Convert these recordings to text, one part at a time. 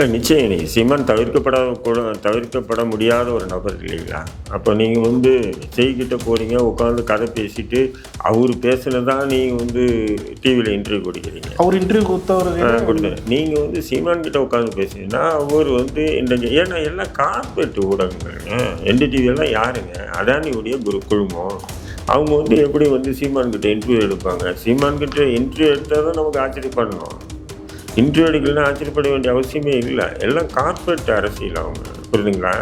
இல்லை நிச்சயம் நீ சீமான் தவிர்க்கப்பட கூட தவிர்க்கப்பட முடியாத ஒரு நபர் இல்லைங்களா? அப்போ நீங்கள் வந்து செய்கிட்ட போகிறீங்க உட்காந்து கதை பேசிட்டு அவர் பேசுனதான் நீங்கள் வந்து டிவியில் இன்டர்வியூ கொடுக்குறீங்க. அவர் இன்டர்வியூ கொடுத்தவர் கொடுத்து நீங்கள் வந்து சீமான் கிட்ட உட்காந்து பேசுனீங்கன்னா அவர் வந்து இந்த ஏன்னா எல்லாம் கார்பரேட் ஊடகங்கள்ங்க என்டிடிவி எல்லாம் யாருங்க? அதானியுடைய குரு குழுமம். அவங்க வந்து எப்படி வந்து சீமான் கிட்ட இன்டர்வியூ எடுப்பாங்க? சீமான் கிட்ட இன்டர்வியூ எடுத்தால் தான் நமக்கு ஆச்சரியப்படணும். இன்டர்வியூ எடுக்கலன்னா ஆச்சரியப்பட வேண்டிய அவசியமே இல்லை. எல்லாம் கார்பரேட் அரசியல் அவங்க. புரியுதுங்களா?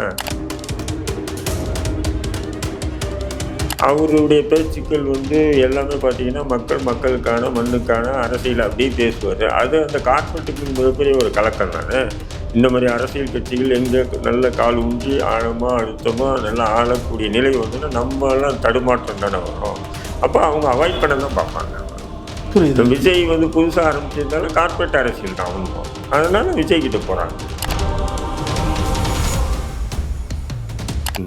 அவருடைய பேச்சுக்கள் வந்து எல்லாமே பார்த்தீங்கன்னா மக்கள் மக்களுக்கான மண்ணுக்கான அரசியல் அப்படியே பேசுவார். அது அந்த கார்பரேட்டுக்கு மிகப்பெரிய ஒரு கலக்கம் தானே? இந்த மாதிரி அரசியல் கட்சிகள் எங்கே நல்ல கால் ஊன்றி ஆழமாக அழுத்தமாக நல்லா ஆளக்கூடிய நிலை வந்துன்னா நம்மளாம் தடுமாற்றம் தானே வரும். அப்போ அவங்க அவாய்ட் பண்ண தான் பார்ப்பாங்க. புரியுது. இந்த விஜய் வந்து புதுசாக ஆரம்பிச்சிருந்தாலும் கார்பரேட் அரசியல் தான் அவனும் அதனால விஜய் கிட்ட போகிறாங்க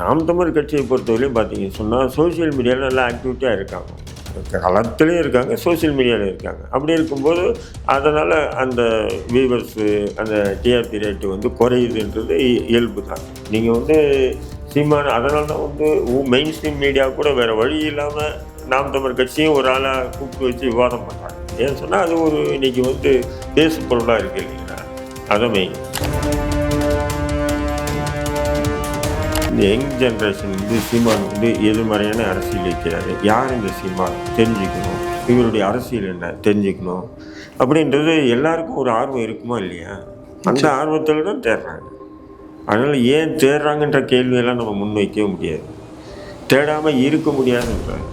நாம் தமிழ் கட்சியை பொறுத்தவரையும் பார்த்தீங்க சொன்னால் சோஷியல் மீடியாவில் நல்லா ஆக்டிவிட்டியாக இருக்காங்க. களத்துலேயும் இருக்காங்க சோஷியல் மீடியாவில் இருக்காங்க. அப்படி இருக்கும்போது அதனால் அந்த வியூவர்ஸு அந்த டிஆர்பி ரேட்டு வந்து குறையுதுன்றது இ- இயல்பு தான் நீங்கள் வந்து சீமான அதனால தான் வந்து மெயின் ஸ்ட்ரீம் மீடியா கூட வேறு வழி இல்லாமல் நாம் தமிழ் கட்சியும் ஒரு ஆளாக கூப்பிட்டு வச்சு விவாதம் பண்ணுறாங்க ஏன்னு சொன்னால் அது ஒரு இன்னைக்கு வந்து பேசு பொருளாக இருக்குது இல்லைங்களா? அதான் மெயின் இந்த யங் ஜென்ரேஷன் வந்து சீமான் வந்து எதிர்மறையான அரசியல் வைக்கிறாரு. யார் இந்த சீமான்? தெரிஞ்சுக்கணும். இவருடைய அரசியல் என்ன? தெரிஞ்சுக்கணும். அப்படின்றது எல்லாருக்கும் ஒரு ஆர்வம் இருக்குமா இல்லையா? அந்த ஆர்வத்தில் தான் தேடுறாங்க அதனால் ஏன் தேடுறாங்கன்ற கேள்வியெல்லாம் நம்ம முன்வைக்கவே முடியாது. தேடாமல் இருக்க முடியாதுன்றாங்க.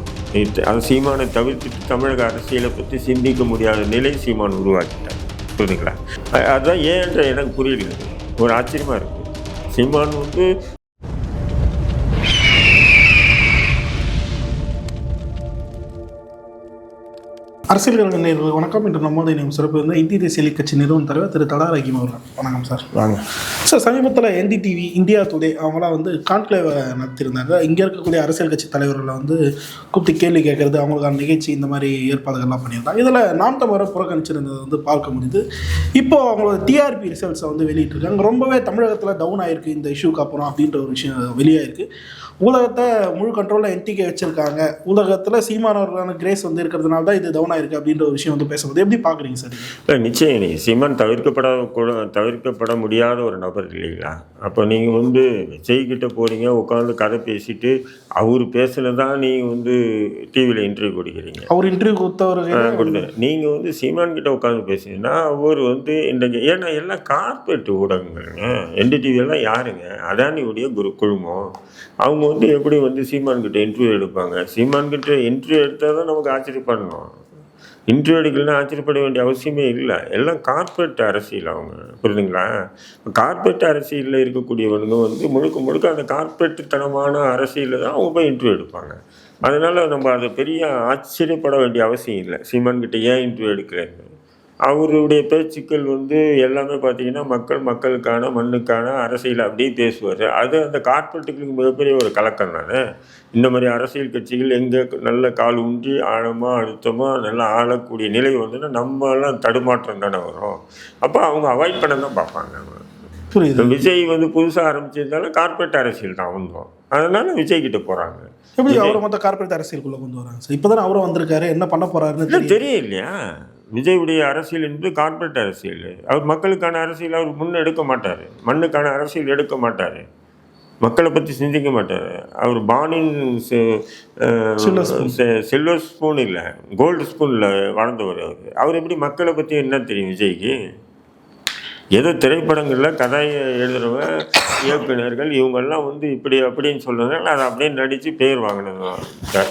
அது சீமானை தவிர்த்துட்டு தமிழக அரசியலை பற்றி சிந்திக்க முடியாத நிலை சீமான் உருவாக்கிட்டார். புரியுதுங்களா? அதுதான் ஏன் ஏன்ற எனக்கு புரியல ஒரு ஆச்சரியமாக இருக்குது சீமான் வந்து அரசியல் கழக நேயர்கள் வணக்கம் இன்று நம்மோடு இணையும் சிறப்பு வந்து இந்திய தேசிய கட்சி நிறுவன தலைவர் திரு தடா ரஹீம் அவர்கள். வணக்கம் சார். வாங்க. சார் சமீபத்தில் என்டிடிவி இந்தியா டுடே அவங்களாம் வந்து கான்க்ளேவை நடத்தியிருந்தாங்க. இங்கே இருக்கக்கூடிய அரசியல் கட்சி தலைவர்களை வந்து கூப்பிட்டு கேள்வி கேட்கறது அவங்களுக்கான நிகழ்ச்சி இந்த மாதிரி ஏற்பாடுகள்லாம் பண்ணியிருந்தாங்க இதில் நாம் தமிழரை புறக்கணிச்சிருந்தது வந்து பார்க்க முடியுது. இப்போ அவங்களோட டிஆர்பி ரிசல்ட்ஸை வந்து வெளியிட்டிருக்காங்க. ரொம்பவே தமிழகத்தில் டவுன் ஆயிருக்கு இந்த இஷ்யூக்கு அப்புறம் அப்படின்ற ஒரு விஷயம் வெளியாயிருக்கு. ஊடகத்தை முழு கண்ட்ரோலில் என்டிகே வச்சிருக்காங்க. ஊடகத்தில் சீமானவர்களான கிரேஸ் வந்து இருக்கிறதுனால தான் இது டவுன் ஆயிருக்கு அப்படின்ற ஒரு விஷயம் வந்து பேசும்போது எப்படி பார்க்குறீங்க சார்? இல்லை நிச்சயம் நீ சீமான் தவிர்க்கப்பட தவிர்க்கப்பட முடியாத ஒரு நபர் இல்லைங்களா? அப்போ நீங்கள் வந்து விஜய்கிட்ட போகிறீங்க உட்காந்து கதை பேசிட்டு அவர் பேசுனதான் நீங்கள் வந்து டிவியில் இன்டர்வியூ கொடுக்குறீங்க. அவர் இன்டர்வியூ கொடுத்தவர் கொடுத்து நீங்கள் வந்து சீமான் கிட்ட உட்காந்து பேசுனீங்கன்னா அவர் வந்து இந்த ஏன்னா எல்லாம் கார்பரேட் ஊடகங்கள்ங்க என்டிடிவி எல்லாம் யாருங்க? அதானியுடைய குரு குழுமம். அவங்க வந்து எப்படி வந்து சீமான்கிட்ட இன்டர்வியூ எடுப்பாங்க? சீமான்கிட்ட இன்டர்வியூ எடுத்தால் தான் நமக்கு ஆச்சரியப்படணும் இன்டர்வியூ எடுக்கலன்னா ஆச்சரியப்பட வேண்டிய அவசியமே இல்லை. எல்லாம் கார்ப்பரேட் அரசியல் அவங்க. புரியுதுங்களா? கார்ப்பரேட் அரசியலில் இருக்கக்கூடியவனுங்க வந்து முழுக்க முழுக்க அந்த கார்ப்பரேட் அரசியலில் தான் அவங்க போய் இன்டர்வியூ எடுப்பாங்க. அதனால் நம்ம அதை பெரிய ஆச்சரியப்பட வேண்டிய அவசியம் இல்லை. சீமான்கிட்ட ஏன் இன்டர்வியூ எடுக்கிறேன்னு அவருடைய பேச்சுக்கள் வந்து எல்லாமே பார்த்தீங்கன்னா மக்கள் மக்களுக்கான மண்ணுக்கான அரசியல் அப்படியே பேசுவார். அது அந்த கார்ப்பரேட்டுக்கு மிகப்பெரிய ஒரு கலக்கம் தானே? இந்த மாதிரி அரசியல் கட்சிகள் எங்கே நல்ல கால் ஊன்றி ஆழமாக அழுத்தமாக நல்லா ஆளக்கூடிய நிலை வந்துன்னா நம்மலாம் தடுமாற்றம் தானே வரும். அப்போ அவங்க அவாய்ட் பண்ண தான் பார்ப்பாங்க. புரியுது. இப்ப விஜய் வந்து புதுசாக ஆரம்பிச்சிருந்தாலும் கார்ப்பரேட் அரசியல் தான் அவங்களும் அதனால விஜய் கிட்ட போகிறாங்க எப்படி அவரை மொத்த கார்பரேட் அரசியலுக்குள்ள கொண்டு வராங்க? சார் இப்போதான் அவரும் வந்திருக்காரு என்ன பண்ண தெரியும் இல்லையா விஜயுடைய அரசியல் என்பது கார்ப்பரேட் அரசியல். அவர் மக்களுக்கான அரசியல் அவர் முன்ன எடுக்க மாட்டார். மண்ணுக்கான அரசியல் எடுக்க மாட்டார். மக்களை பற்றி சிந்திக்க மாட்டார். அவர் பானின். சில்வர் ஸ்பூன் இல்லை. கோல்டு ஸ்பூனில் வளர்ந்தவர் அவர். அவர் எப்படி மக்களை பற்றி என்ன தெரியும் விஜய்க்கு? ஏதோ திரைப்படங்களில் கதையை எழுதுறவன் இயக்குனர்கள் இவங்கெல்லாம் வந்து இப்படி அப்படின்னு சொல்கிறதுனால அதை அப்படியே நடித்து பேர் வாங்கினது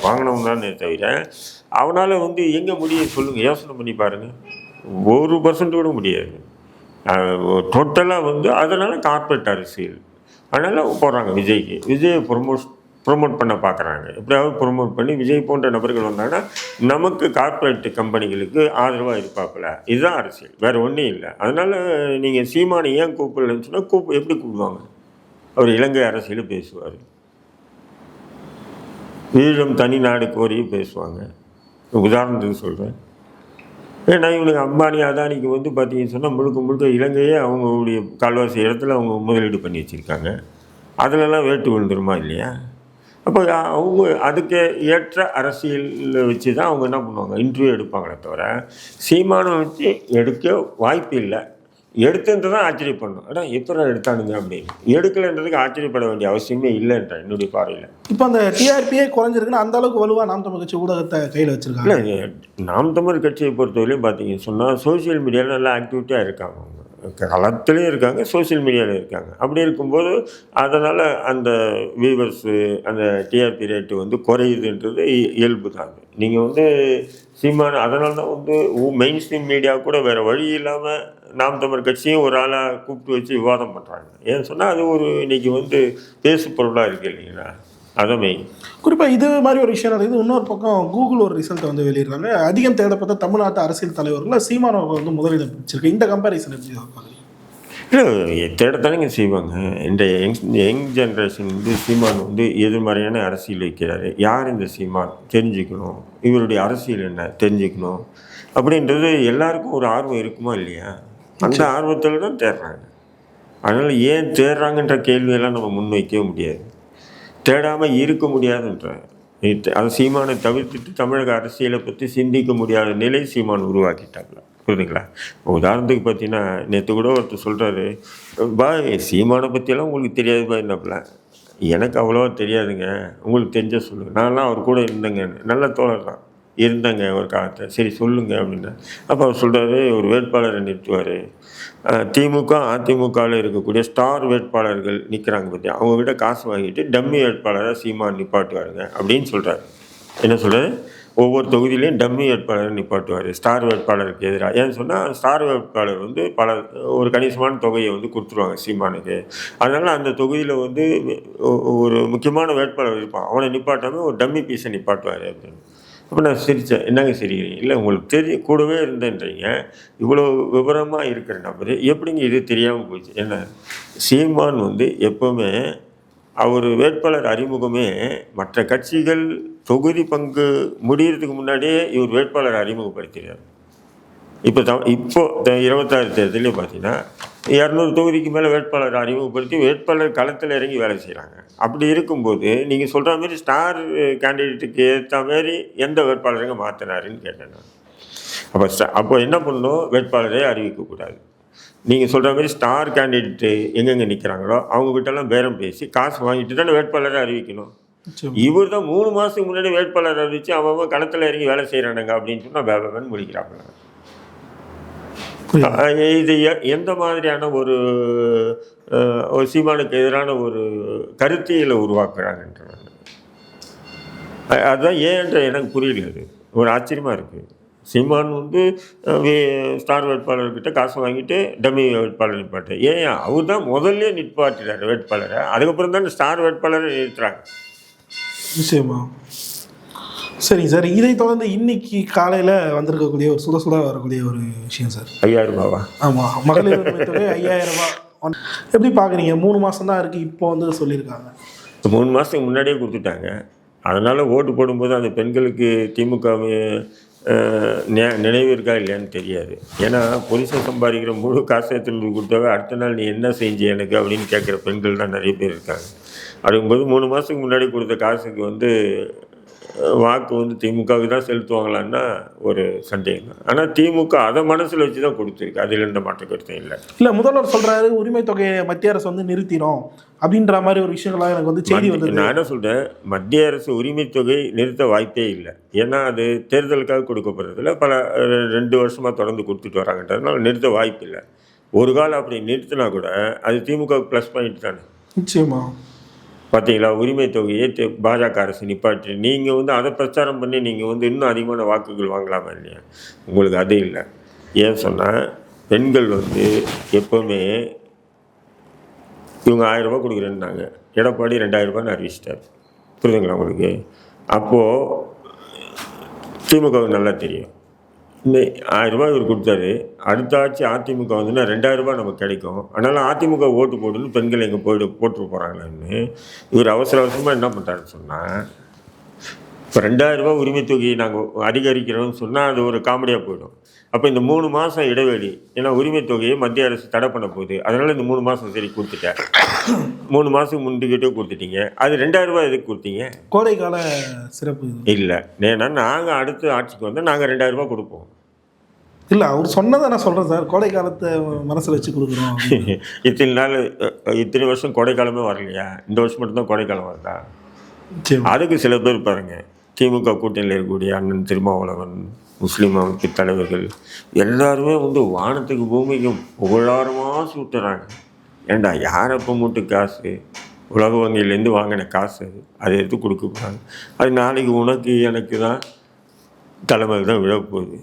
வாங்கினவங்க தானே தவிர அவனால் வந்து எங்கே முடியும் சொல்லுங்கள் யோசனை பண்ணி பாருங்கள் ஒரு பர்சன்ட் கூட முடியாது டோட்டலாக வந்து அதனால் கார்ப்பரேட் அரசியல். அதனால் போடுறாங்க விஜய்க்கு. விஜயை ப்ரொமோட் ப்ரொமோட் பண்ண பார்க்குறாங்க எப்படியாவது ப்ரொமோட் பண்ணி விஜய் போன்ற நபர்கள் வந்தாங்கன்னா நமக்கு கார்ப்பரேட் கம்பெனிகளுக்கு ஆதரவாக இருப்பாப்புல. இதுதான் அரசியல். வேறு ஒன்றும் இல்லை. அதனால் நீங்கள் சீமானை ஏன் கூப்பிடலன்னு சொன்னால் கூப்பு எப்படி கூப்பிடுவாங்க? அவர் இலங்கை அரசியலும் பேசுவார். ஈழம் தனி நாடு கோரியும் பேசுவாங்க. உதாரணத்துக்கு சொல்கிறேன் ஏன்னா இவனுக்கு அம்பானி அதானிக்கு வந்து பார்த்தீங்கன்னு சொன்னால் முழுக்க முழுக்க இலங்கையே அவங்களுடைய கால்வாசி இடத்துல அவங்க முதலீடு பண்ணி வச்சுருக்காங்க. அதிலெல்லாம் வேட்டு விழுந்துருமா இல்லையா? அப்போ அவங்க அதுக்கு ஏற்ற அரசியலில் வச்சு தான் அவங்க என்ன பண்ணுவாங்க? இன்டர்வியூ எடுப்பாங்களே தவிர சீமானம் வச்சு எடுக்க வாய்ப்பு இல்லை. எடுத்துன்றது தான் ஆச்சரியப்படணும் ஆனால் எப்போ எடுத்தானுங்க அப்படின்னு எடுக்கலைன்றதுக்கு ஆச்சரியப்பட வேண்டிய அவசியமே இல்லைன்ற என்னுடைய பார்வையில். இப்போ அந்த டிஆர்பியே குறைஞ்சிருக்குன்னா அந்த அளவுக்கு வலுவா நாம் தமிழ் கட்சி ஊடகத்தை கையில் வச்சிருக்காங்க? இல்லை நாம் தமிழ் கட்சியை பொறுத்தவரையிலும் பார்த்தீங்கன்னு சொன்னால் சோஷியல் மீடியாவில் நல்லா ஆக்டிவிட்டியாக இருக்காங்க. அவங்க களத்துலேயும் இருக்காங்க சோஷியல் மீடியாவில் இருக்காங்க. அப்படி இருக்கும்போது அதனால் அந்த வியூவர்ஸு அந்த டிஆர்பி ரேட்டு வந்து குறையுதுன்றது இயல்பு தான் நீங்கள் வந்து சீமான அதனால தான் வந்து மெயின் ஸ்ட்ரீம் மீடியா கூட வேறு வழி இல்லாமல் நாம் தமிழ் கட்சியும் ஒரு ஆளாக கூப்பிட்டு வச்சு விவாதம் பண்ணுறாங்க ஏன்னு சொன்னால் அது ஒரு இன்னைக்கு வந்து பேசு பொருளாக இருக்குது இல்லைங்களா? அதான் மெயின் குறிப்பாக இது மாதிரி ஒரு விஷயம் நடக்குது இன்னொரு பக்கம் கூகுள் ஒரு ரிசல்ட்டை வந்து வெளியிடுறாங்க. அதிகம் தேடப்பட்ட தமிழ்நாட்டு அரசியல் தலைவர்கள் சீமான் அவர்கள் வந்து முதலிடம் பிடிச்சிருக்கு. இந்த கம்பேரிசன் எப்படி பார்க்குறீங்க? தேடத்தானேங்க செய்வாங்க. இந்த யங் யங் ஜென்ரேஷன் வந்து சீமான் வந்து எதிர்மறையான அரசியல் வைக்கிறாரு. யார் இந்த சீமான்? தெரிஞ்சுக்கணும். இவருடைய அரசியல் என்ன? தெரிஞ்சுக்கணும். அப்படின்றது எல்லாருக்கும் ஒரு ஆர்வம் இருக்குமா இல்லையா? அந்த ஆர்வத்தில் தான் தேடுறாங்க. அதனால் ஏன் தேடுறாங்கன்ற கேள்வியெல்லாம் நம்ம முன்வைக்கவே முடியாது. தேடாமல் இருக்க முடியாதுன்ற இது- அது சீமானை தவிர்த்துட்டு தமிழக அரசியலை பற்றி சிந்திக்க முடியாத நிலை சீமான் உருவாக்கிட்டாங்களா புரியுதுங்களா? உதாரணத்துக்கு பார்த்தீங்கன்னா நேற்று கூட ஒருத்தர் சொல்கிறாரு பா சீமானை பற்றியெல்லாம் உங்களுக்கு தெரியாதுப்பா என்னப்பல எனக்கு அவ்வளோவா தெரியாதுங்க. உங்களுக்கு தெரிஞ்ச சொல்லுங்கள் நான்லாம் அவர் கூட இருந்தேங்க. நல்ல தோழர் தான். இருந்தேங்க ஒரு காலத்தை சரி சொல்லுங்க அப்படின்னா. அப்போ அவர் சொல்கிறாரு ஒரு வேட்பாளரை நிறுத்துவார். திமுக அதிமுகவில் இருக்கக்கூடிய ஸ்டார் வேட்பாளர்கள் நிற்கிறாங்க பற்றி அவங்ககிட்ட காசு வாங்கிட்டு டம்மி வேட்பாளரை சீமான் நிப்பாட்டுவாருங்க அப்படின்னு சொல்கிறாரு என்ன சொல்கிறாரு ஒவ்வொரு தொகுதியிலையும் டம்மி வேட்பாளரை நிப்பாட்டுவார் ஸ்டார் வேட்பாளருக்கு எதிராக ஏன்னு சொன்னால் ஸ்டார் வேட்பாளர் வந்து பல ஒரு கணிசமான தொகையை வந்து கொடுத்துருவாங்க சீமானுக்கு. அதனால் அந்த தொகுதியில் வந்து ஒரு முக்கியமான வேட்பாளர் இருப்பான். அவனை நிப்பாட்டாமல் ஒரு டம்மி பீஸை நிப்பாட்டுவார் அப்படின்னு. அப்போ நான் சிரித்தேன் என்னங்க சிரிக்கிறீங்க? இல்லை உங்களுக்கு தெரிய கூடவே இருந்தேன்றீங்க. இவ்வளோ விவரமாக இருக்கிற நபர் எப்படிங்க இது தெரியாமல் போச்சு? என்ன சீமான் வந்து எப்போவுமே அவர் வேட்பாளர் அறிமுகமே மற்ற கட்சிகள் தொகுதி பங்கு முடிகிறதுக்கு முன்னாடியே இவர் வேட்பாளர் அறிமுகப்படுத்தினார் இப்போ த இப்போ த- இருபத்தாறு தேர்தலையும் பார்த்தீங்கன்னா இரநூறு தொகுதிக்கு மேலே வேட்பாளர் அறிமுகப்படுத்தி வேட்பாளர் களத்தில் இறங்கி வேலை செய்கிறாங்க அப்படி இருக்கும்போது நீங்கள் சொல்கிற மாதிரி ஸ்டார் கேண்டிடேட்டுக்கு ஏற்ற மாதிரி எந்த வேட்பாளருங்க மாற்றினாருன்னு கேட்டேன் நான். அப்போ ஸ்டா அப்போ என்ன பண்ணணும்? வேட்பாளரே அறிவிக்கக்கூடாது நீங்கள் சொல்கிற மாதிரி ஸ்டார் கேண்டிடேட்டு எங்கெங்கே நிற்கிறாங்களோ அவங்ககிட்டலாம் பேரம் பேசி காசு வாங்கிட்டு தானே வேட்பாளரை அறிவிக்கணும். இவர் தான் மூணு மாதத்துக்கு முன்னாடி வேட்பாளர் அறிவிச்சு அவன் களத்தில் இறங்கி வேலை செய்கிறானுங்க அப்படின்னு சொன்னால் வேபவன் முடிக்கிறாங்க இது எந்த மாதிரியான ஒரு ஒரு சீமானுக்கு எதிரான ஒரு கருத்தியலை உருவாக்குறாங்கன்றாங்க அதுதான் ஏன்ற எனக்கு புரியல அது. ஒரு ஆச்சரியமாக இருக்குது சீமான் வந்து ஸ்டார் வேட்பாளர்கிட்ட காசு வாங்கிட்டு டம்மி வேட்பாளர் நிப்பாட்டு. ஏன் அவர் தான் முதல்ல நிப்பாட்டினார் வேட்பாளரை. அதுக்கப்புறம் தான் ஸ்டார் வேட்பாளரை நிறுத்துறாங்க. நிச்சயமா. சரிங்க சார். இதை தொடர்ந்து இன்னைக்கு காலையில் வந்திருக்கக்கூடிய ஒரு சுட சுட வரக்கூடிய ஒரு விஷயம் சார். ஐயாயிரம் ரூபாவா? ஆமாம் மகளிர் ஐயாயிரம் ரூபாய் எப்படி பார்க்குறீங்க மூணு மாதம் தான் இருக்குது இப்போ வந்து சொல்லியிருக்காங்க. மூணு மாதத்துக்கு முன்னாடியே கொடுத்துட்டாங்க. அதனால் ஓட்டு போடும்போது அந்த பெண்களுக்கு திமுக நினைவு இருக்கா இல்லையான்னு தெரியாது. ஏன்னா புருஷன் சம்பாதிக்கிற முழு காசை எடுத்துட்டு கொடுத்தாவே அடுத்த நாள் நீ என்ன செஞ்சு எனக்கு அப்படின்னு கேட்குற பெண்கள் தான் நிறைய பேர் இருக்காங்க. அப்படிங்கும்போது மூணு மாதத்துக்கு முன்னாடி கொடுத்த காசுக்கு வந்து வாக்கு வந்து திமுகவுக்கு தான் செலுத்துவாங்களான்னா ஒரு சந்தேகம் தான். ஆனால் திமுக அதை மனசில் வச்சு தான் கொடுத்துருக்கு. அதில் எந்த மாற்ற கருத்தும் இல்லை. இல்லை முதல்வர் சொல்கிறாரு உரிமை தொகையை மத்திய அரசு வந்து நிறுத்திடும் அப்படின்ற மாதிரி ஒரு விஷயங்கள்லாம் எனக்கு வந்து செய்தி வந்தது. நான் என்ன சொல்றேன்? மத்திய அரசு உரிமை தொகை நிறுத்த வாய்ப்பே இல்லை. ஏன்னா அது தேர்தலுக்காக கொடுக்கப்படுறதுல பல ரெண்டு வருஷமா தொடர்ந்து கொடுத்துட்டு வராங்கன்றதுனால நிறுத்த வாய்ப்பு இல்லை. ஒரு காலம் அப்படி நிறுத்தினா கூட அது திமுக ப்ளஸ் பாயிண்ட் தானே. நிச்சயமா. பார்த்தீங்களா? உரிமை தொகையை பாஜக அரசு நிப்பாட்டி நீங்கள் வந்து அதை பிரச்சாரம் பண்ணி நீங்கள் வந்து இன்னும் அதிகமான வாக்குகள் வாங்கலாமா இல்லையா? உங்களுக்கு அது இல்லை. ஏன் சொன்னால் பெண்கள் வந்து எப்போவுமே இவங்க ஆயிரம் கொடுக்குறேன்னாங்க. எடப்பாடி ரெண்டாயிரம் ரூபான்னு அறிவிச்சிட்டார். புரியுதுங்களா உங்களுக்கு? அப்போது திமுகவுக்கு நல்லா தெரியும். இந்த இவர் கொடுத்தாரு. அடுத்த ஆட்சி அதிமுக வந்துன்னா ரெண்டாயிரம் ரூபாய் நமக்கு கிடைக்கும். அதனால் அதிமுக ஓட்டு போடுன்னு பெண்கள் எங்கே போயிட்டு போட்டு போகிறாங்களான்னு இவர் அவசர அவசரமாக என்ன பண்ணுறாருன்னு சொன்னால் இப்போ ரெண்டாயிரரூபா உரிமை தொகையை நாங்கள் அதிகரிக்கிறோம்னு சொன்னால் அது ஒரு காமெடியாக போயிடும். அப்போ இந்த மூணு மாதம் இடைவெளி ஏன்னா உரிமை தொகையை மத்திய அரசு தடை பண்ண போகுது. அதனால் இந்த மூணு மாதம் சரி கொடுத்துட்டேன். மூணு மாதத்துக்கு முன்னுக்கிட்டே கொடுத்துட்டீங்க. அது ரெண்டாயிரம் ரூபாய் எதுக்கு கொடுத்தீங்க? கோடைக்கால சிறப்பு இல்லை. ஏன்னா நாங்கள் அடுத்து ஆட்சிக்கு வந்தால் நாங்கள் ரெண்டாயிரம் ரூபாய் கொடுப்போம். இல்லை அவர் சொன்னதை நான் சொல்கிறேன் சார். கோடை காலத்தை மனசில் வச்சு கொடுக்குறோம். இத்தனை நாள் இத்தனை வருஷம் கோடைக்காலமே வரலையா? இந்த வருஷம் மட்டும்தான் கோடைக்காலம் வருதா? சரி அதுக்கு சில பேர் பாருங்க. திமுக கூட்டணியில் இருக்கக்கூடிய அண்ணன் திருமாவளவன் முஸ்லீம் அமைப்பு தலைவர்கள் எல்லாருமே வந்து வானத்துக்கு பூமிக்கும் புகழாரமாக சுட்டுறாங்க. ஏண்டா யார் அப்போ மூட்டு காசு? உலக வங்கியிலேருந்து வாங்கின காசு அது. அதை எடுத்து கொடுக்க போகிறாங்க அது நாளைக்கு உனக்கு எனக்கு தான் தலைமையில் தான் விழப்போகுது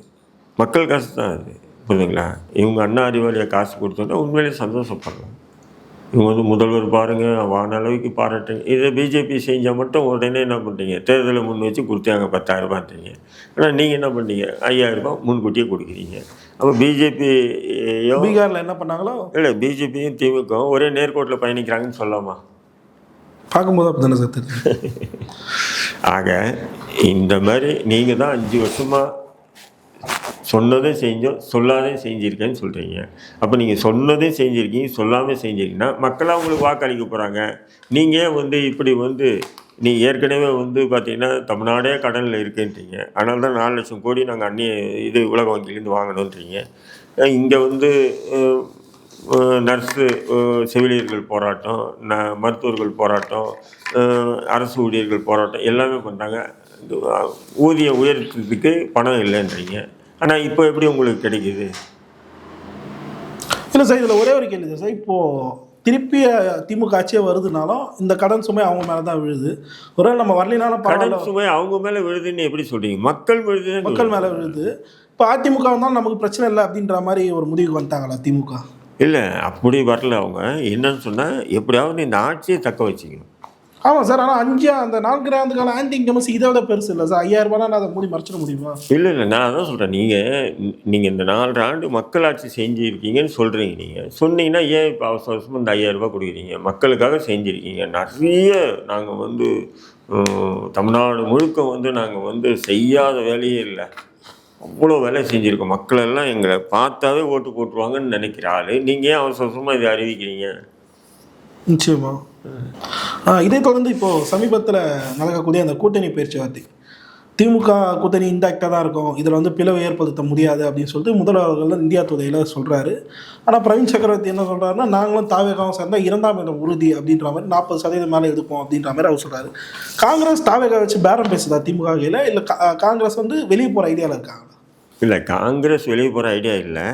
மக்கள் காசு தான் அது. புரியுதுங்களா? இவங்க அண்ணா அறிவாளியை காசு கொடுத்தோன்னா உண்மையிலேயே சந்தோஷப்படலாம் முதல்வர் பாருங்க வான அளவுக்கு பாராட்டுங்க. இதை பிஜேபி செஞ்சால் மட்டும் உடனே என்ன பண்ணுறீங்க தேர்தலை முன் வச்சு கொடுத்தாங்க பத்தாயிரம் ரூபாய்ன்றீங்க ஆனால் நீங்கள் என்ன பண்ணீங்க? ஐயாயிரம் ரூபாய் முன்கூட்டியே கொடுக்குறீங்க. அப்போ பிஜேபியோ பீகாரில் என்ன பண்ணாங்களோ? இல்லை பிஜேபியும் திமுகவும் ஒரே நேர்கோட்டில் பயணிக்கிறாங்கன்னு சொல்லலாமா? பார்க்கும்போது அப்படி தானே சார் ஆக இந்த மாதிரி நீங்கள் தான் அஞ்சு வருஷமாக சொன்னதே செஞ்சோம் சொல்லாதே செஞ்சுருக்கேன்னு சொல்கிறீங்க அப்போ நீங்கள் சொன்னதே செஞ்சுருக்கீங்க சொல்லாமல் செஞ்சிருக்கீங்கன்னா மக்களாக உங்களுக்கு வாக்களிக்க போகிறாங்க நீங்கள் வந்து இப்படி வந்து நீ ஏற்கனவே வந்து பார்த்தீங்கன்னா தமிழ்நாடே கடனில் இருக்குன்றீங்க. அதனால தான் நாலு லட்சம் கோடி நாங்கள் அந்நிய இது உலக வங்கியிலேருந்து வாங்கணுன்றீங்க. இங்கே வந்து நர்ஸு செவிலியர்கள் போராட்டம் ந மருத்துவர்கள் போராட்டம் அரசு ஊழியர்கள் போராட்டம் எல்லாமே பண்ணுறாங்க ஊதிய உயர்த்தத்துக்கு பணம் இல்லைன்றீங்க. ஆனால் இப்போ எப்படி உங்களுக்கு கிடைக்குது? இல்லை சார் இதில் ஒரே ஒரு கேள்வி சார். இப்போது திருப்பி திமுக ஆட்சியே வருதுனாலும் இந்த கடன் சுமை அவங்க மேலே தான் விழுது. ஒருவேளை நம்ம வரலினாலும் கடன் சுமை அவங்க மேலே விழுதுன்னு எப்படி சொல்றீங்க? மக்கள் விழுதுன்னு மக்கள் மேலே விழுது. இப்போ அதிமுக வந்தாலும் நமக்கு பிரச்சனை இல்லை அப்படின்ற மாதிரி ஒரு முடிவுக்கு வந்துட்டாங்களா திமுக? இல்லை அப்படி வரல அவங்க. என்னன்னு சொன்னால் எப்படியாவது இந்த ஆட்சியை தக்க வச்சுக்கணும். ஆமாம் சார் ஆனால் அஞ்சு அந்த நான்கு ஆண்டு கால ஆன்டி இன்கம்ஸ் இதை விட பெருசு இல்லை சார். ஐயாயிரம் ரூபாய் நான் அதை மூடி மறைச்சிட முடியுமா? இல்லை இல்லை நான் அதான் சொல்கிறேன் நீங்கள் நீங்கள் இந்த நாலு ஆண்டு மக்களாட்சி செஞ்சுருக்கீங்கன்னு சொல்கிறீங்க நீங்கள் சொன்னீங்கன்னா ஏன் இப்போ அவசர அவசரமாக இந்த ஐயாயிரம் ரூபாய் கொடுக்குறீங்க? மக்களுக்காக செஞ்சுருக்கீங்க. நிறைய நாங்கள் வந்து தமிழ்நாடு முழுக்க வந்து நாங்கள் வந்து செய்யாத வேலையே இல்லை. அவ்வளோ வேலை செஞ்சுருக்கோம். மக்கள் எல்லாம் எங்களை பார்த்தாவே ஓட்டு போட்டுருவாங்கன்னு நினைக்கிற ஆள். நீங்கள் ஏன் அவசர அவசரமாக இதை அறிவிக்கிறீங்க? நிச்சயமா. இதை தொடர்ந்து இப்போ சமீபத்தில் நடக்கக்கூடிய அந்த கூட்டணி பேச்சுவார்த்தை திமுக கூட்டணி இன்டாக்டாக தான் இருக்கும். இதில் வந்து பிளவு ஏற்படுத்த முடியாது அப்படின்னு சொல்லிட்டு முதல்வர்கள் இந்தியா துறையில் சொல்கிறாரு ஆனால் பிரவீன் சக்கரவர்த்தி என்ன சொல்கிறாருன்னா நாங்களும் தாவேகாவும் சேர்ந்தால் இரண்டாம் இடம் உறுதி அப்படின்ற மாதிரி நாற்பது சதவீதம் மேலே எடுப்போம் அப்படின்ற மாதிரி அவர் சொல்கிறாரு காங்கிரஸ் தாவேகா வச்சு பேரம் பேசுதா திமுக கையில்? இல்லை காங்கிரஸ் வந்து வெளியே போகிற ஐடியாவில் இருக்காங்க இல்லை காங்கிரஸ் வெளியே போகிற ஐடியா இல்லை.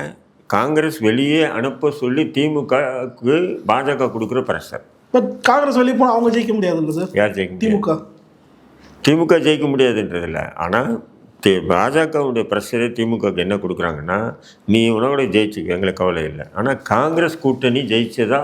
காங்கிரஸ் வெளியே அனுப்ப சொல்லி திமுகவுக்கு பாஜக கொடுக்குற ப்ரெஷர் பட் காங்கிரஸ் வெளியே போனால் அவங்க ஜெயிக்க முடியாதுல்ல சார்? யார் ஜெயிக்க திமுக. திமுக ஜெயிக்க முடியாதுன்றதில்ல. ஆனால் தி பாஜகவுடைய ப்ரெஷரே திமுகவுக்கு என்ன கொடுக்குறாங்கன்னா நீ உணவோட ஜெயிச்சுக்க எங்களுக்கு கவலை இல்லை. ஆனால் காங்கிரஸ் கூட்டணி ஜெயிச்சதா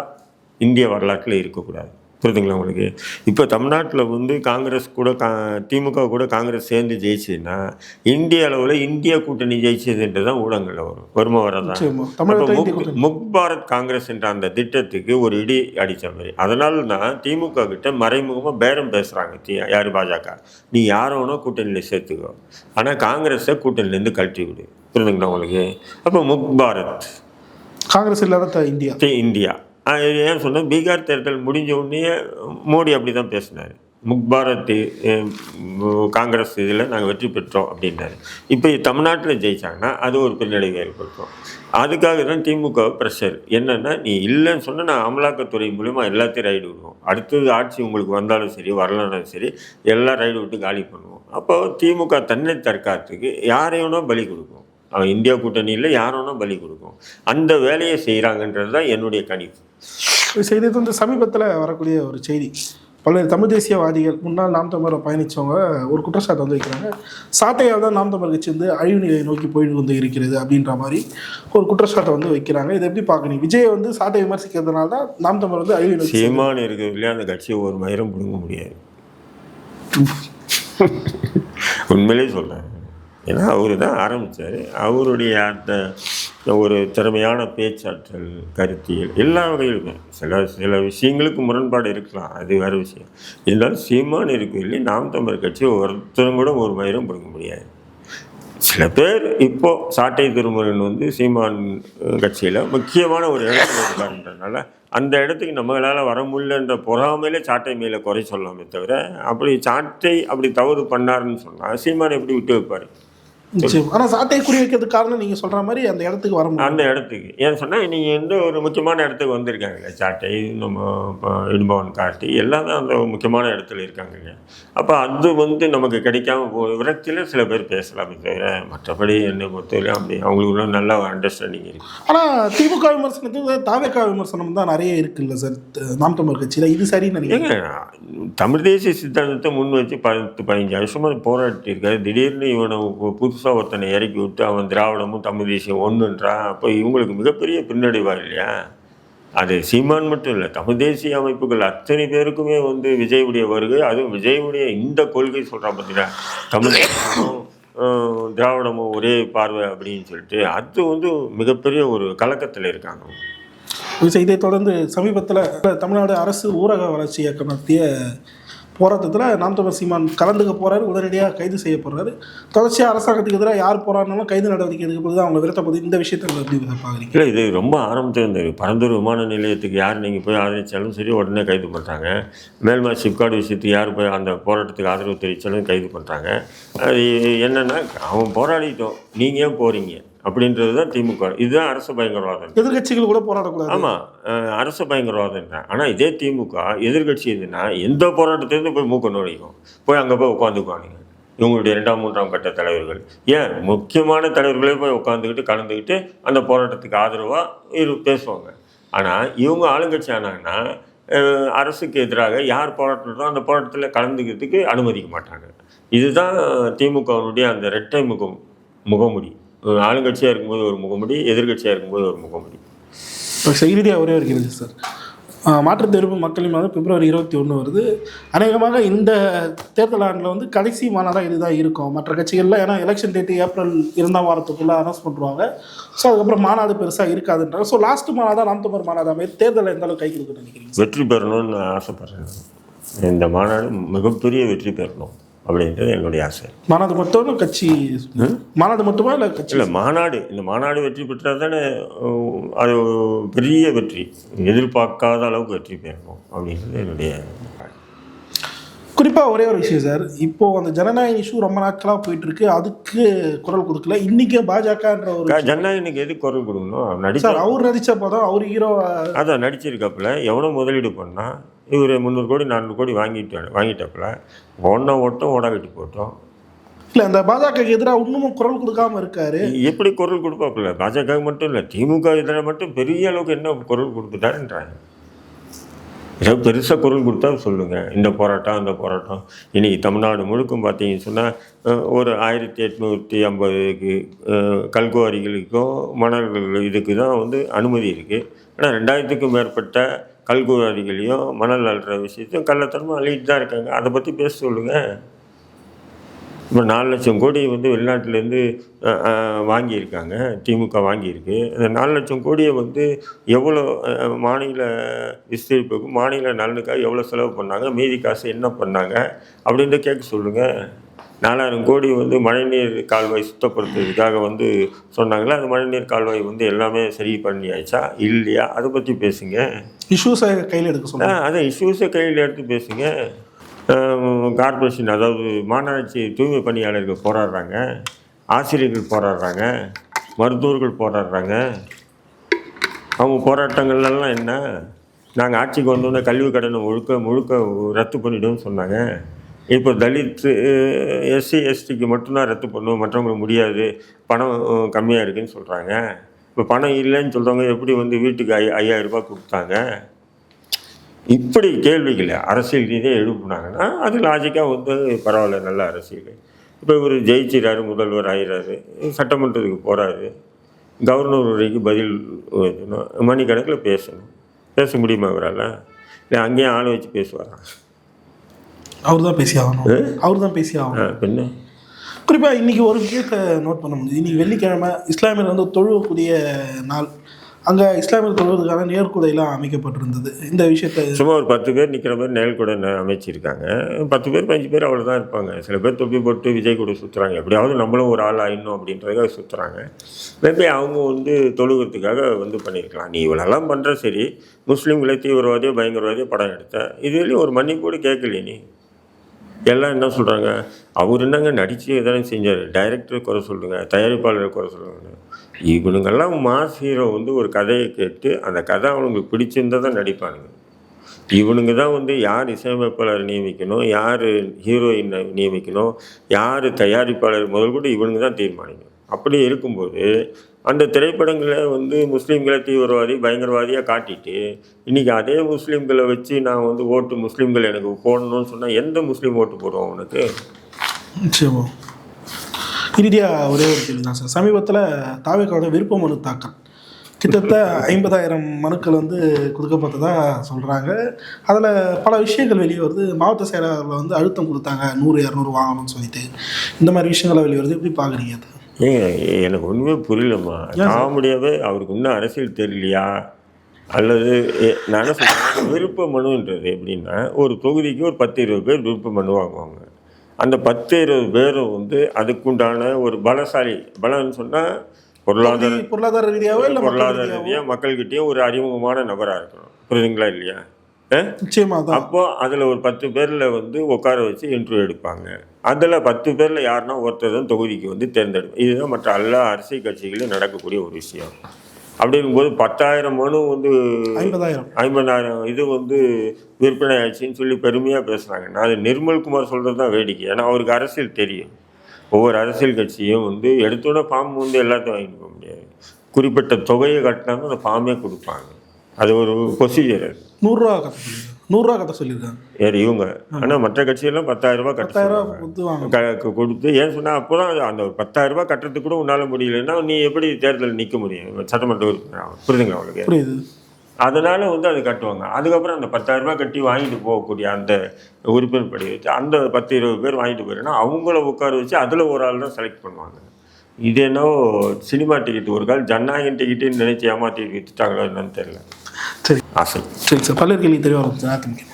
இந்திய வரலாற்றில் இருக்கக்கூடாது. புரியுதுங்களா உங்களுக்கு? இப்போ தமிழ்நாட்டில் வந்து காங்கிரஸ் கூட கா திமுக கூட காங்கிரஸ் சேர்ந்து ஜெயிச்சதுன்னா இந்திய அளவில் இந்திய கூட்டணி ஜெயிச்சதுன்றது தான் ஊடகங்களில் வரும். வருமா வராதா? நிச்சயமா. தமிழகத்தில் இந்திய அப்ப கூட்டணி. முக் பாரத் காங்கிரஸ் என்ற அந்த திட்டத்துக்கு ஒரு இடி அடித்த மாதிரி. அதனால தான் திமுக கிட்ட மறைமுகமாக பேரம் பேசுகிறாங்க யார் பாஜக? நீ யாரை வேணா கூட்டணியில் சேர்த்துக்கோ. ஆனால் காங்கிரஸை கூட்டணியிலேருந்து கழட்டி விடு. புரியுதுங்களா உங்களுக்கு? அப்போ முக் பாரத். காங்கிரஸ் இல்லாத இந்தியா. தி இந்தியா. ஏன் சொன்னால் பீகார் தேர்தல் முடிஞ்ச உடனே மோடி அப்படி தான் பேசினார். முக் பாரத் காங்கிரஸ் இதில் நாங்கள் வெற்றி பெற்றோம் அப்படின்னாரு. இப்போ தமிழ்நாட்டில் ஜெயிச்சாங்கன்னா அது ஒரு பின்னடைவை ஏற்படுத்தும். அதுக்காக தான் திமுக ப்ரெஷர் என்னென்னா நீ இல்லைன்னு சொன்னால் நான் அமலாக்கத்துறை மூலிமா எல்லாத்தையும் ரைடு விடுவோம். அடுத்தது ஆட்சி உங்களுக்கு வந்தாலும் சரி வரலனாலும் சரி எல்லாம் ரைடு விட்டு காலி பண்ணுவோம். அப்போ திமுக தன்னை தற்காத்துக்கு யாரையோனோ பலி கொடுக்கும். இந்தியா கூட்டணியில் யாரோனோ பலி கொடுக்கும். அந்த வேலையை செய்கிறாங்கன்றது தான் என்னுடைய கணிப்பு. ஒரு செய்தி வந்து சமீபத்தில் வரக்கூடிய ஒரு செய்தி. பல்வேறு தமிழ் தேசியவாதிகள் முன்னாள் நாம் தமிழரை பயணித்தவங்க ஒரு குற்றச்சாட்டு வந்து வைக்கிறாங்க. சாட்டையால் தான் நாம் தமிழ் கட்சி வந்து அழிவு நிலையை நோக்கி போயிட்டு வந்து இருக்கிறது அப்படின்ற மாதிரி ஒரு குற்றச்சாட்டை வந்து வைக்கிறாங்க. இதை எப்படி பார்க்கணும்? விஜய் வந்து சாட்டை விமர்சிக்கிறதுனால தான் நாம் தமிழ் வந்து அழிவு நோக்கி சீமான் இருக்குது இல்லையா அந்த கட்சியை ஒரு மயிரம் பிடுங்க முடியாது. உண்மையிலே சொல்கிறேன் ஏன்னா அவர் தான் ஆரம்பித்தார் அவருடைய அந்த ஒரு திறமையான பேச்சாற்றல் கருத்தியல் எல்லா வகையிலுமே. சில சில விஷயங்களுக்கு முரண்பாடு இருக்கலாம். அது வேறு விஷயம். இருந்தாலும் சீமான் இருக்கும் இல்லை நாம் தமிழர் கட்சி ஒருத்தரும் கூட ஒரு மயிரம் கொடுக்க முடியாது. சில பேர் இப்போது சாட்டை திருமுருகன் வந்து சீமான் கட்சியில் முக்கியமான ஒரு இடத்துல இருக்காருன்றனால அந்த இடத்துக்கு நம்மளால் வர முடியலன்ற பொறாமையிலே சாட்டை மேலே குறை சொல்லலாமே தவிர அப்படி சாட்டை அப்படி தவறு பண்ணாருன்னு சொன்னால் சீமான் எப்படி விட்டு வைப்பார்? நிச்சயம். ஆனால் சாட்டையை குறி வைக்கிறதுக்கு காரணம் நீங்கள் சொல்கிற மாதிரி அந்த இடத்துக்கு வர அந்த இடத்துக்கு. ஏன்னு சொன்னால் நீங்கள் எந்த ஒரு முக்கியமான இடத்துக்கு வந்திருக்காங்க சாட்டை நம்ம இப்போ இடும்பவன் கார்த்தி எல்லாமே அந்த முக்கியமான இடத்துல இருக்காங்கங்க. அப்போ அது வந்து நமக்கு கிடைக்காம போ விரக்தியில் சில பேர் பேசலாமே தவிர மற்றபடி என்னை பொறுத்தவரை அப்படி அவங்களுக்குள்ள நல்ல அண்டர்ஸ்டாண்டிங் இருக்குது ஆனால் திமுக விமர்சனத்துக்கு தாவேக்கா விமர்சனம் தான் நிறைய இருக்குல்ல சார்? நாம் தமிழர் கட்சியில். இது சரின்னு நினைக்கிறேன். தமிழ் தேசிய சித்தாந்தத்தை முன் வச்சு பத்து பதினஞ்சு வருஷமா போராட்டி இருக்காரு. திடீர்னு இவனை புதுசாக ஒருத்தனை இறக்கி விட்டு அவன் திராவிடமும் தமிழ் தேசியம் ஒன்றுன்றான் அப்போ இவங்களுக்கு மிகப்பெரிய பின்னடைவா இல்லையா? அது சீமான் மட்டும் இல்லை தமிழ் தேசிய அமைப்புகள் அத்தனை பேருக்குமே வந்து விஜயுடைய வருகை அதுவும் விஜயுடைய இந்த கொள்கை சொல்கிறான் பார்த்தீங்கன்னா தமிழ் தேசியமும், திராவிடமும் ஒரே பார்வை அப்படின்னு சொல்லிட்டு அது வந்து மிகப்பெரிய ஒரு கலக்கத்தில் இருக்காங்க. இதை தொடர்ந்து சமீபத்தில் தமிழ்நாடு அரசு ஊரக வளர்ச்சி இயக்கம் நடத்திய போராட்டத்தில் நாம் தமிழர் சீமான் கலந்துக்க போகிறாரு உடனடியாக கைது செய்யப்படுறாரு தொடர்ச்சியாக அரசாங்கத்துக்கு எதிராக யார் போராடினாலும் கைது நடவடிக்கை எடுக்கப்படுது அவங்க விரட்டப்படுது இந்த விஷயத்தை எப்படி பார்க்குறீங்க இல்லை இது ரொம்ப ஆரம்பத்தில் இந்த பரந்தூர் விமான நிலையத்துக்கு யார் நீங்கள் போய் ஆதரித்தாலும் சரி உடனே கைது பண்ணுறாங்க மேல்மா சிப்காடு விஷயத்துக்கு யார் போய் அந்த போராட்டத்துக்கு ஆதரவு தெரிவித்தாலும் கைது பண்ணுறாங்க அது என்னென்னா அவன் போராடிட்டோம். நீங்கள் ஏன் போகிறீங்க அப்படின்றது தான் திமுக. இதுதான் அரசு பயங்கரவாதம். எதிர்க்கட்சிகள் கூட போராடக்கூடாது. ஆமாம் அரசு பயங்கரவாதம் தான் ஆனால் இதே திமுக எதிர்கட்சி எதுனா எந்த போராட்டத்திலேருந்து போய் மூக்க நுழையும்? போய் அங்கே போய் உட்காந்துக்குவானுங்க இவங்களுடைய இரண்டாம் மூன்றாம் கட்ட தலைவர்கள். ஏன்? முக்கியமான தலைவர்களே போய் உட்காந்துக்கிட்டு கலந்துக்கிட்டு அந்த போராட்டத்துக்கு ஆதரவாக இரு பேசுவாங்க. ஆனால் இவங்க ஆளுங்கட்சி ஆனாங்கன்னா அரசுக்கு எதிராக யார் போராட்டத்தோ அந்த போராட்டத்தில் கலந்துக்கிறதுக்கு அனுமதிக்க மாட்டாங்க. இதுதான் திமுகவினுடைய அந்த இரட்டை முகம் முகமுடி. ஆளுங்கட்சியாக இருக்கும்போது ஒரு முகமுடி எதிர்கட்சியாக இருக்கும்போது ஒரு முகமுடி. செய்தியாக ஒரே ஒரு கேள்வி சார். ஆஹ் மாற்றுத் தேர்வு மக்களின் மாதம் பிப்ரவரி இருபத்தி ஒன்று வருது. அநேகமாக இந்த தேர்தல் ஆண்டில் வந்து கடைசி மாநாடாக இதுதான் இருக்கும். மற்ற கட்சிகளில் ஏன்னா எலெக்ஷன் டேட்டு ஏப்ரல் இரண்டாம் வாரத்துக்குள்ளே அனௌன்ஸ் பண்ணுவாங்க ஸோ அதுக்கப்புறம் மாநாடு பெருசாக இருக்காதுன்றாங்க. ஸோ லாஸ்ட் மாநாடாக நாம் தமிழ் மாநாடு தேர்தலில் எந்த அளவுக்கு கை கொடுக்குன்னு நினைக்கிறீங்க வெற்றி பெறணும்னு ஆசைப்பட்றேன். இந்த மாநாடு மிகப்பெரிய வெற்றி பெறணும். அப்படின்றது என்னுடைய ஆசை. மாநாடு மட்டும் கட்சி மாநாடு மட்டுமா இல்லை கட்சி? இல்லை மாநாடு. இந்த மாநாடு வெற்றி பெற்றால் தானே அது பெரிய வெற்றி. எதிர்பார்க்காத அளவுக்கு வெற்றி பெறணும் அப்படின்றது என்னுடைய குறிப்பாக ஒரே ஒரு விஷயம் சார். இப்போ அந்த ஜனநாயக இஷ்யூ ரொம்ப நாட்களாக போயிட்டு இருக்கு அதுக்கு குரல் கொடுக்கல. இன்னைக்கு பாஜகன்ற ஒரு ஜனநாயகனுக்கு எது குரல் கொடுக்கணும்? நடிச்ச சார் அவர் நடிச்ச படம் அவர் ஹீரோ அதான் நடிச்சிருக்காப்புல. எவ்வளோ முதலீடு பண்ணால் இவர் முந்நூறு கோடி நானூறு கோடி வாங்கிட்டு வாங்கிட்டாப்புல ஒன்றை ஓட்டம் ஓட கட்டி போட்டோம். இல்லை அந்த பாஜகக்கு எதிராக இன்னமும் குரல் கொடுக்காம இருக்காரு. எப்படி குரல் கொடுப்பாப்புல? பாஜக மட்டும் இல்லை திமுக இதில் மட்டும் பெரிய அளவுக்கு என்ன குரல் கொடுத்துட்டாருன்றாங்க. ஏதோ பெருசாக குரல் கொடுத்தா சொல்லுங்கள் இந்த போராட்டம் அந்த போராட்டம். இன்னைக்கு தமிழ்நாடு முழுக்கும் பார்த்தீங்கன்னு சொன்னால் ஒரு ஆயிரத்தி எட்நூற்றி ஐம்பதுக்கு கல்குவாரிகளுக்கும் மணல் இதுக்கு தான் வந்து அனுமதி இருக்குது ஆனால் ரெண்டாயிரத்துக்கும் மேற்பட்ட கல்குவாரிகளையும் மணல் அள்ளுற விஷயத்தையும் கள்ளத்தனமாக அழிகிட்டு தான் இருக்காங்க. அதை பற்றி பேச சொல்லுங்கள் இப்போ நாலு லட்சம் கோடி வந்து வெளிநாட்டிலேருந்து வாங்கியிருக்காங்க. திமுக வாங்கியிருக்கு. அந்த நாலு லட்சம் கோடியை வந்து எவ்வளோ மாநில விஸ்தரிப்புக்கு மாநில நலனுக்காக எவ்வளோ செலவு பண்ணாங்க? மீதி காசு என்ன பண்ணாங்க? அப்படின்ட்டு கேட்க சொல்லுங்கள் நாலாயிரம் கோடி வந்து மழைநீர் கால்வாய் சுத்தப்படுத்துறதுக்காக வந்து சொன்னாங்களே அந்த மழைநீர் கால்வாய் வந்து எல்லாமே சரி பண்ணியாச்சா? இல்லையா? அதை பற்றி பேசுங்க. இஷ்யூஸை கையில் எடுக்க ஆ சொல்லுங்க. அதான் இஷ்யூஸை கையில் எடுத்து பேசுங்க. கார்பரேஷன் அதாவது மாநகராட்சி தூய்மை பணியாளர்கள் போராடுறாங்க ஆசிரியர்கள் போராடுறாங்க மருத்துவர்கள் போராடுறாங்க. அவங்க போராட்டங்கள்லாம் என்ன? நாங்கள் ஆட்சிக்கு வந்தோடனே கல்வி கடனை முழுக்க முழுக்க ரத்து பண்ணிவிடுவோம்னு சொன்னாங்க. இப்போ தலித் எஸ்சி எஸ்டிக்கு மட்டும்தான் ரத்து பண்ணுவோம் மற்றவங்களுக்கு முடியாது பணம் கம்மியாக இருக்குதுன்னு சொல்கிறாங்க இப்போ பணம் இல்லைன்னு சொல்கிறவங்க எப்படி வந்து வீட்டுக்கு ஐ ஐயாயிரரூபா கொடுத்தாங்க? இப்படி கேள்விகளை அரசியல் ரீதியாக எழுப்புனாங்கன்னா அது லாஜிக்காக வந்து பரவாயில்ல நல்ல அரசியல். இப்போ இவர் ஜெயிச்சிடறாரு முதல்வர் ஆகிறாரு சட்டமன்றத்துக்கு போகிறாரு கவர்னர் வரைக்கும் பதில் மணிக்கணக்கில் பேசணும். பேச முடியுமா இவரால்? இல்லை அங்கேயும் ஆள் வச்சு பேசுவாரா? அவர் தான் பேசி ஆகணும் அவர் தான் பேசி ஆகணும் பின்ன? குறிப்பாக இன்னைக்கு ஒரு விஷயத்தை நோட் பண்ண முடியுது. இன்னைக்கு வெள்ளிக்கிழமை இஸ்லாமியர் வந்து தொழுவக்கூடிய நாள். அங்கே இஸ்லாமியர் தொழுவதற்கான நேர்குடையெல்லாம் அமைக்கப்பட்டிருந்தது. இந்த விஷயத்தை சும்மா ஒரு பத்து பேர் நிற்கிற மாதிரி நேல் கூட ந- அமைச்சிருக்காங்க. பத்து பேர் பதினஞ்சு பேர் அவ்வளோதான் இருப்பாங்க. சில பேர் தொப்பி போட்டு விஜய் கூட சுற்றுறாங்க எப்படியாவது நம்மளும் ஒரு ஆள் ஆயிடணும் அப்படின்றதுக்காக சுற்றுறாங்க மேபி அவங்க வந்து தொழுகிறதுக்காக வந்து பண்ணியிருக்கலாம். நீ இவ்வளோலாம் பண்ணுற சரி. முஸ்லீம்களை தீவிரவாதியோ பயங்கரவாதியோ படம் எடுத்த. இதுலேயும் ஒரு மன்னிப்போடு கேட்கலையே நீ. எல்லாம் என்ன சொல்கிறாங்க அவர் என்னங்க நடித்து எதனா செஞ்சார்? டைரக்டரை குறை சொல்லுங்க தயாரிப்பாளரை குறை சொல்லுங்க இவனுங்கெல்லாம் மாஸ் ஹீரோ வந்து ஒரு கதையை கேட்டு அந்த கதை அவனுங்களுக்கு பிடிச்சிருந்தால் தான் நடிப்பானுங்க. இவனுங்க தான் வந்து யார் இசையமைப்பாளர் நியமிக்கணும் யார் ஹீரோயின் நியமிக்கணும் யார் தயாரிப்பாளர் முதல் கூட இவனுங்க தான் தீர்மானிக்கணும். அப்படி இருக்கும்போது அந்த திரைப்படங்களை வந்து முஸ்லீம்களை தீவிரவாதி பயங்கரவாதியாக காட்டிட்டு இன்றைக்கி அதே முஸ்லீம்களை வச்சு நான் வந்து ஓட்டு முஸ்லீம்கள் எனக்கு போடணும்னு சொன்னால் எந்த முஸ்லீம் ஓட்டு போடுவோம் உனக்கு? நிச்சயமா. இறுதியாக ஒரே ஒரு கேள்வி தான் சார். சமீபத்தில் தாவேக்காவோட விருப்ப மனு தாக்கல். கிட்டத்தட்ட ஐம்பதாயிரம் மனுக்கள் வந்து கொடுக்கப்பட்டதாக சொல்கிறாங்க அதில் பல விஷயங்கள் வெளியே வருது. மாவட்ட செயலாளர்கள் வந்து அழுத்தம் கொடுத்தாங்க. நூறு இரநூறு வாங்கணும்னு சொல்லிட்டு. இந்த மாதிரி விஷயங்களை வெளியே வருது. எப்படி பார்க்குறீங்க அது? ஏங்க எனக்கு ஒன்றுமே புரியலம்மா. காமெடியாகவே அவருக்கு இன்னும் அரசியல் தெரியலையா? அல்லது நான் சொல்கிறேன் விருப்ப மனுன்றது எப்படின்னா ஒரு தொகுதிக்கு ஒரு பத்து இருபது பேர் விருப்ப மனு வாங்குவாங்க அந்த பத்து இருபது பேரும் வந்து அதுக்குண்டான ஒரு பலசாலி பலம்னு சொன்னால் பொருளாதார பொருளாதார ரீதியாகவோ இல்லை பொருளாதார ரீதியாக மக்கள்கிட்டயும் ஒரு அறிமுகமான நபராக இருக்கணும். புரியுதுங்களா இல்லையா? நிச்சயமாக அப்போ அதில் ஒரு பத்து பேரில் வந்து உட்கார வச்சு இன்டர்வியூ எடுப்பாங்க. அதில் பத்து பேரில் யாருன்னா ஒருத்தர் தான் தொகுதிக்கு வந்து தேர்ந்தெடுப்பாங்க இதுதான் மற்ற எல்லா அரசியல் கட்சிகளிலும் நடக்கக்கூடிய ஒரு விஷயம். அப்படி இருக்கும்போது பத்தாயிரம் மனு வந்து ஐம்பதாயிரம். ஐம்பதாயிரம் இது வந்து விற்பனை ஆச்சுன்னு சொல்லி பெருமையாக பேசுகிறாங்க நான் அது நிர்மல்குமார் சொல்கிறது தான் வேடிக்கை. ஏன்னா அவருக்கு அரசியல் தெரியும். ஒவ்வொரு அரசியல் கட்சியும் வந்து எடுத்தோட ஃபார்ம் வந்து எல்லாத்தையும் வாங்கிட்டு போக முடியாது. குறிப்பிட்ட தொகையை கட்டினாலும் அந்த ஃபார்மே கொடுப்பாங்க. அது ஒரு ப்ரொசீஜர் நூறுரூவா நூறுரூவா கட்ட சொல்லியிருக்காங்க. யார் இவங்க. ஆனால் மற்ற கட்சியெல்லாம் பத்தாயிரம் ரூபாய் கட்ட. கொடுத்து க- கொடுத்து ஏன் சொன்னால் அப்போ தான் அந்த ஒரு பத்தாயிரம் ரூபாய் கட்டுறதுக்கு கூட உன்னால் முடியலன்னா நீ எப்படி தேர்தலில் நிற்க முடியும்? சட்டமன்ற உறுப்பினர்? புரியுதுங்களா உங்களுக்கு? புரியுது. அதனால வந்து அது கட்டுவாங்க. அதுக்கப்புறம் அந்த பத்தாயிரம் ரூபாய் கட்டி வாங்கிட்டு போகக்கூடிய அந்த உறுப்பினர் படி வச்சு அந்த பத்து இருபது பேர் வாங்கிட்டு போயிடுன்னா அவங்கள உட்கார வச்சு அதில் ஒரு ஆள் தான் செலக்ட் பண்ணுவாங்க. இது என்னவோ சினிமா டிக்கெட் ஒரு கால் ஜனநாயகன் டிக்கெட்டுன்னு நினைச்சு ஏமாற்றி வித்துட்டாங்களோ என்னன்னு தெரியல. சரி. ஆசை சரி. சார் பல்லர் கேள்வி தெளிவாக இருந்துச்சு